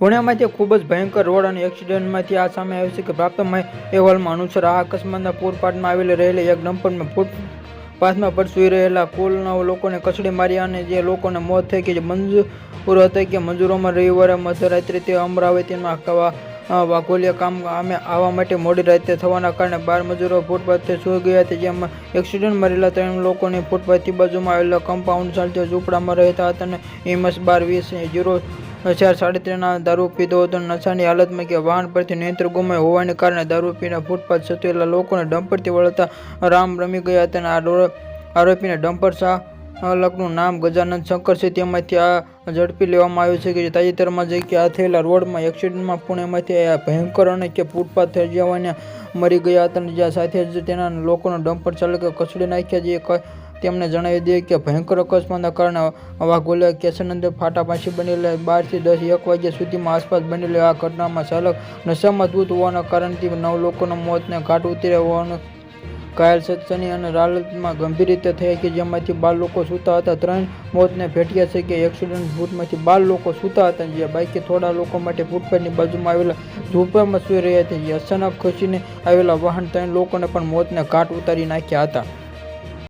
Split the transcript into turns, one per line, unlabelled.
પુણેમાંથી ખૂબ જ ભયંકર રોડ અને એક્સિડન્ટમાંથી આ સામે આવ્યું છે કે પ્રાપ્ત અહેવાલમાં અનુસાર આ અકસ્માતના પૂરપાટમાં આવેલી રહેલી એક ડમ્પરમાં ફૂટપાથમાં પર સૂઈ રહેલા કુલ નવ લોકોને કચડી માર્યા અને જે લોકોને મોત થઈ કે જે મંજૂર હતા કે મજૂરોમાં રવિવારે મધ્યરાત્રે તે અમરાવતીમાં વાઘોલિયા કામ અમે આવવા માટે મોડી રાતે થવાના કારણે બાર મજૂરો ફૂટપાથથી સૂઈ ગયા હતા, જેમાં એક્સિડન્ટ મરેલા ત્રણ લોકોને ફૂટપાથથી બાજુમાં આવેલા કમ્પાઉન્ડ સાથે ઝૂંપડામાં રહેતા હતા અને ઈમસ બાર વીસ જીરો ચાર ત્રણના દારૂ પીધો હતો નશાની હાલતમાં કે વાહન પરથી નિયંત્રણ ગુમાય હોવાને કારણે દારૂ પીને ફૂટપાથ સચવેલા લોકોને ડમ્પરથી વળતા રામ રમી ગયા હતા અને આ આરોપીને ડમ્પર શાહ ચાલકનું નામ ગજાનંદ શંકર છે. તેમાંથી આ ઝડપી લેવામાં આવ્યું છે કે જે તાજેતરમાં જે કે આ થયેલા રોડમાં એક્સિડન્ટમાં પુણેમાંથી આ ભયંકર અને કે ફૂટપાથ થઈ જવાને મરી ગયા હતા જ્યાં સાથે જ તેના લોકોનો ડમ્પર ચાલકે કચડી નાખ્યા. જે તેમને જણાવી દઈએ કે ભયંકર અકસ્માતના કારણે વાઘોલિયા કેશનંદ ફાટા પાસે બનેલા બારથી દસ, એક વાગ્યા સુધીમાં આસપાસ બનેલી આ ઘટનામાં ચાલક નશામાં ધૂત હોવાના કારણથી નવ લોકોના મોતને ઘાટ ઉતર્યા હોવાનું ઘાયલ સત્સની અને રાલતમાં ગંભીર રીતે થયા કે જેમાંથી બાર લોકો સૂતા હતા. ત્રણ મોતને ભેટ્યા છે કે એક્સિડન્ટ ભૂતમાંથી બાર લોકો સૂતા હતા જે બાકી થોડા લોકો માટે ફૂટપાથની બાજુમાં આવેલા ઝૂંપડામાં સૂઈ રહ્યા હતા. જે અચાનક ખસીને આવેલા વાહન ત્રણ લોકોને પણ મોતને ઘાટ ઉતારી નાખ્યા હતા.